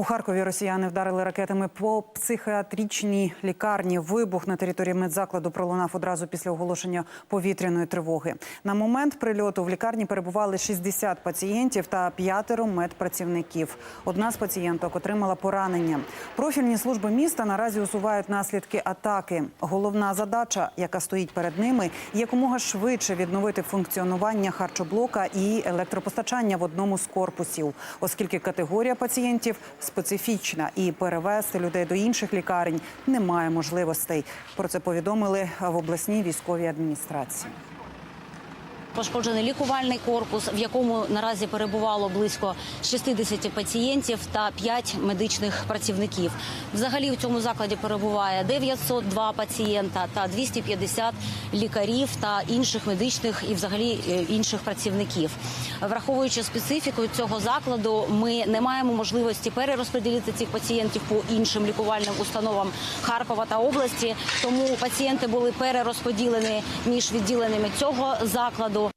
У Харкові росіяни вдарили ракетами по психіатричній лікарні. Вибух на території медзакладу пролунав одразу після оголошення повітряної тривоги. На момент прильоту в лікарні перебували 60 пацієнтів та п'ятеро медпрацівників. Одна з пацієнток отримала поранення. Профільні служби міста наразі усувають наслідки атаки. Головна задача, яка стоїть перед ними, якомога швидше відновити функціонування харчоблока і електропостачання в одному з корпусів, оскільки категорія пацієнтів специфічна і перевести людей до інших лікарень немає можливостей. Про це повідомили в обласній військовій адміністрації. Пошкоджений лікувальний корпус, в якому наразі перебувало близько 60 пацієнтів та 5 медичних працівників. Взагалі у цьому закладі перебуває 902 пацієнта та 250 лікарів та інших медичних і взагалі е, інших працівників. Враховуючи специфіку цього закладу, ми не маємо можливості перерозподілити цих пацієнтів по іншим лікувальним установам Харкова та області. Тому пацієнти були перерозподілені між відділеннями цього закладу.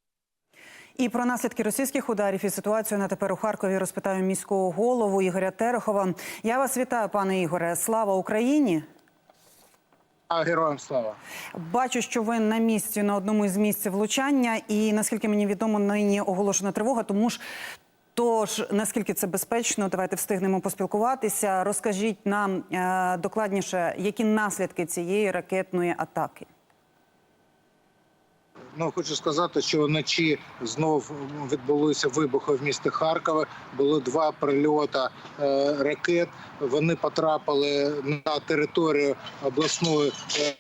І про наслідки російських ударів і ситуацію на тепер у Харкові розпитаю міського голову Ігоря Терехова. Я вас вітаю, пане Ігоре. Слава Україні! А героям слава. Бачу, що ви на місці на одному із місць влучання, і наскільки мені відомо, нині оголошена тривога. Тому ж тож наскільки це безпечно, давайте встигнемо поспілкуватися. Розкажіть нам е, докладніше, які наслідки цієї ракетної атаки. Ну хочу сказати, що вночі знов відбулися вибухи в місті Харкові. Було два прильота е, ракет. Вони потрапили на територію обласної е,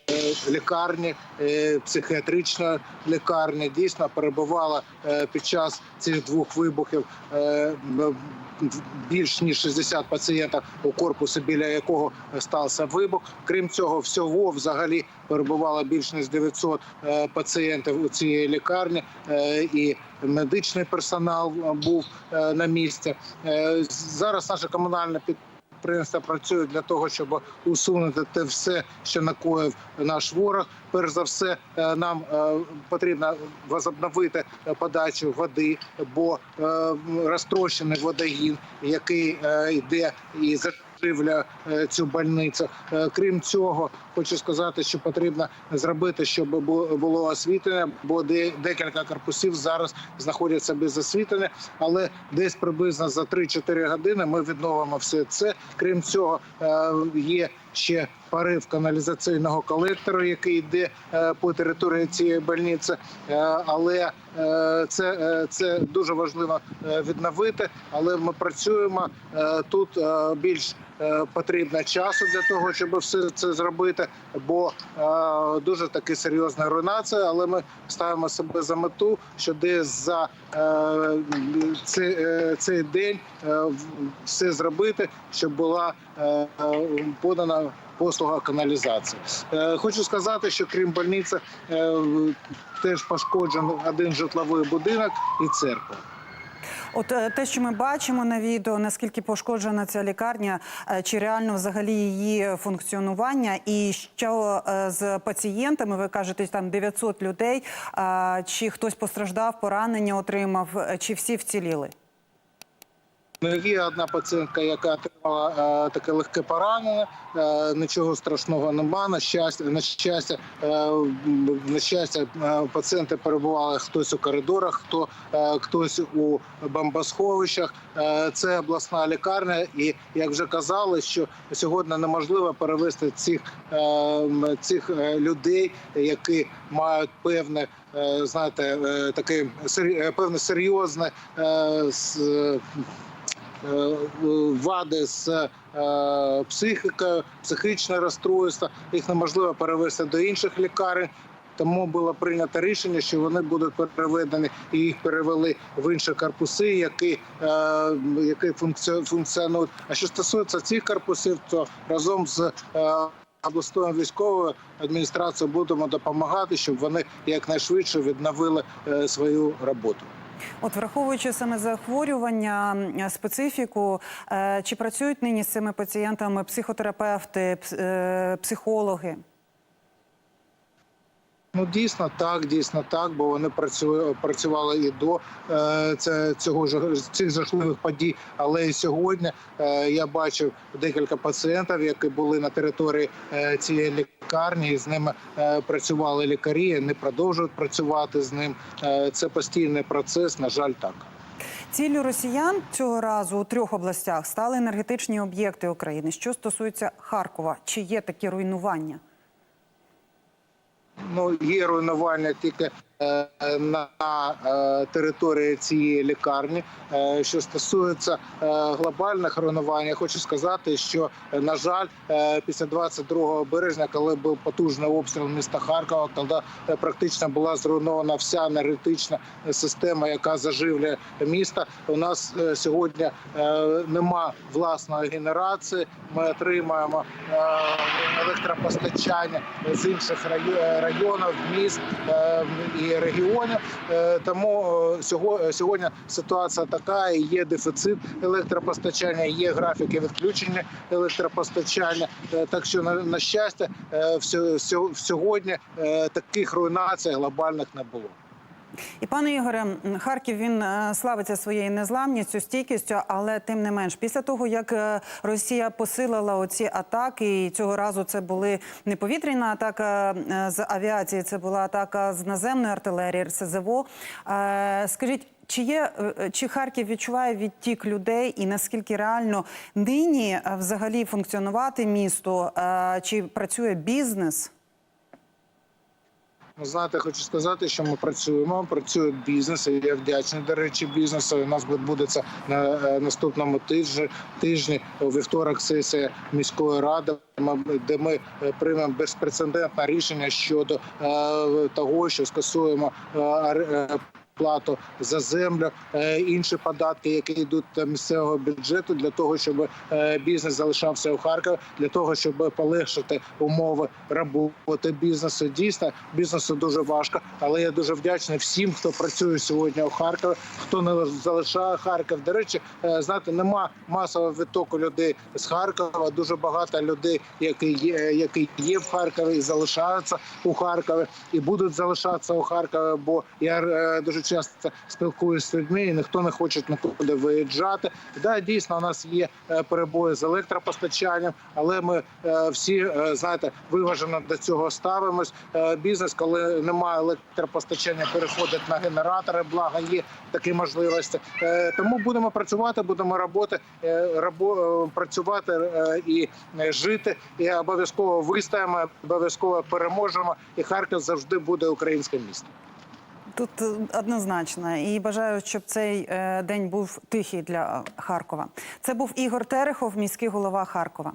лікарні, е, психіатричної лікарні. Дійсно перебувала е, під час цих двох вибухів. Е, більш ніж 60 пацієнтів у корпусі, біля якого стався вибух. Крім цього, всього взагалі перебувало більш ніж 900 е, пацієнтів у цій лікарні, і медичний персонал був на місці. Зараз наше комунальне підприємство Підприємства працюють для того, щоб усунути те все, що накоїв наш ворог. Перш за все, е, нам е, потрібно возобновити подачу води, бо е, розтрощений водогін, який йде і закривля е, цю больницю. Е, Крім цього, хочу сказати, що потрібно зробити, щоб було освітлення, бо де- декілька корпусів зараз знаходяться без освітлення, але десь приблизно за 3-4 години ми відновимо все це. Крім цього, е, є ще парив каналізаційного колектору, який йде по території цієї больниці. Але це, це дуже важливо відновити. Але ми працюємо тут більш потрібно часу для того, щоб все це зробити, бо е, дуже таки серйозна руйнація. Але ми ставимо себе за мету, що десь за е, цей, е, день е, все зробити, щоб була е, е, подана послуга каналізації. Е, Хочу сказати, що крім больниці е, теж пошкоджений один житловий будинок і церква. От е, те, що ми бачимо на відео, наскільки пошкоджена ця лікарня, е, чи реально взагалі її функціонування, і що е, з пацієнтами, ви кажете, там 900 людей, чи хтось постраждав, поранення отримав, чи всі вціліли? Ну, Є одна пацієнтка, яка отримала е, таке легке поранення. Е, нічого страшного нема. На щастя, на щастя, е, на щастя, пацієнти перебували хтось у коридорах, хто хтось у бомбосховищах. Це обласна лікарня, і як вже казали, що сьогодні неможливо перевести цих, цих людей, які мають певне. Знаєте, таке певне серйозне с- вади з е, психікою, психічне розстройство. Їх неможливо перевести до інших лікарень. Тому було прийнято рішення, що вони будуть переведені і їх перевели в інші корпуси, які, е, які функціонують. А що стосується цих корпусів, то разом з е, обласною військовою адміністрацією будемо допомагати, щоб вони якнайшвидше відновили е, свою роботу. От враховуючи саме захворювання, специфіку, е, чи працюють нині з цими пацієнтами психотерапевти, е, психологи? Ну дійсно так, дійсно так, бо вони працювали, працювали і до е, це цього ж цих жахливих подій. Але і сьогодні е, я бачив декілька пацієнтів, які були на території е, цієї лікарні. і З ними працювали лікарі. Не продовжують працювати з ним. Це постійний процес. На жаль, так. Ціллю росіян цього разу у трьох областях стали енергетичні об'єкти України. Що стосується Харкова, чи є такі руйнування? Ну є руйнування тільки на е, території цієї лікарні. Е, Що стосується е, глобальних руйнувань, я хочу сказати, що е, на жаль, е, після 22 березня, коли був потужний обстріл міста Харкова, е, практично була зруйнована вся енергетична система, яка заживлює місто. У нас е, сьогодні е, нема власної генерації. Ми отримаємо е, електропостачання з інших районів, міст е, і регіонів. Е, Тому е, сього- сьогодні ситуація така: є дефіцит електропостачання, є графіки відключення електропостачання. Е, Так що на, щастя, е, сьогодні е, таких руйнацій глобальних не було. І пане Ігоре, Харків він е, славиться своєю незламністю, стійкістю, але тим не менш, після того як е, Росія посилила оці атаки, і цього разу це були не повітряна атака е, з авіації, це була атака з наземної артилерії РСЗВО. Скажіть. Чи є чи Харків відчуває відтік людей, і наскільки реально нині взагалі функціонувати місто? Чи працює бізнес? Ну, знаєте, хочу сказати, що ми працюємо. Працює бізнес. і Я вдячний, до речі, бізнесу. У нас відбудеться на е, наступному тижні, тижні у вівторок сесія міської ради, де ми е, приймемо безпрецедентне рішення щодо е, того, що скасуємо плату за землю, е, інші податки, які йдуть до місцевого бюджету, для того, щоб е, бізнес залишався у Харкові, для того, щоб полегшити умови роботи бізнесу. Дійсно, бізнесу дуже важко, але я дуже вдячний всім, хто працює сьогодні у Харкові, хто не залишає Харків. До речі, е, знаєте, нема масового відтоку людей з Харкова. Дуже багато людей, які є, які є в Харкові і залишаються у Харкові, і будуть залишатися у Харкові. Бо я дуже часто спілкуюся з людьми, і ніхто не хоче нікуди виїжджати. Да, дійсно, у нас є е, перебої з електропостачанням, але ми е, всі е, знаєте виважено до цього ставимось. Бізнес, коли немає електропостачання, переходить на генератори. Благо є такі можливості. Тому будемо працювати, будемо роботи, працювати і жити. І обов'язково вистоїмо, обов'язково переможемо. І Харків завжди буде українським містом. Тут е, однозначно і бажаю, щоб цей е, день був тихий для е, Харкова. Це був Ігор Терехов, міський голова Харкова.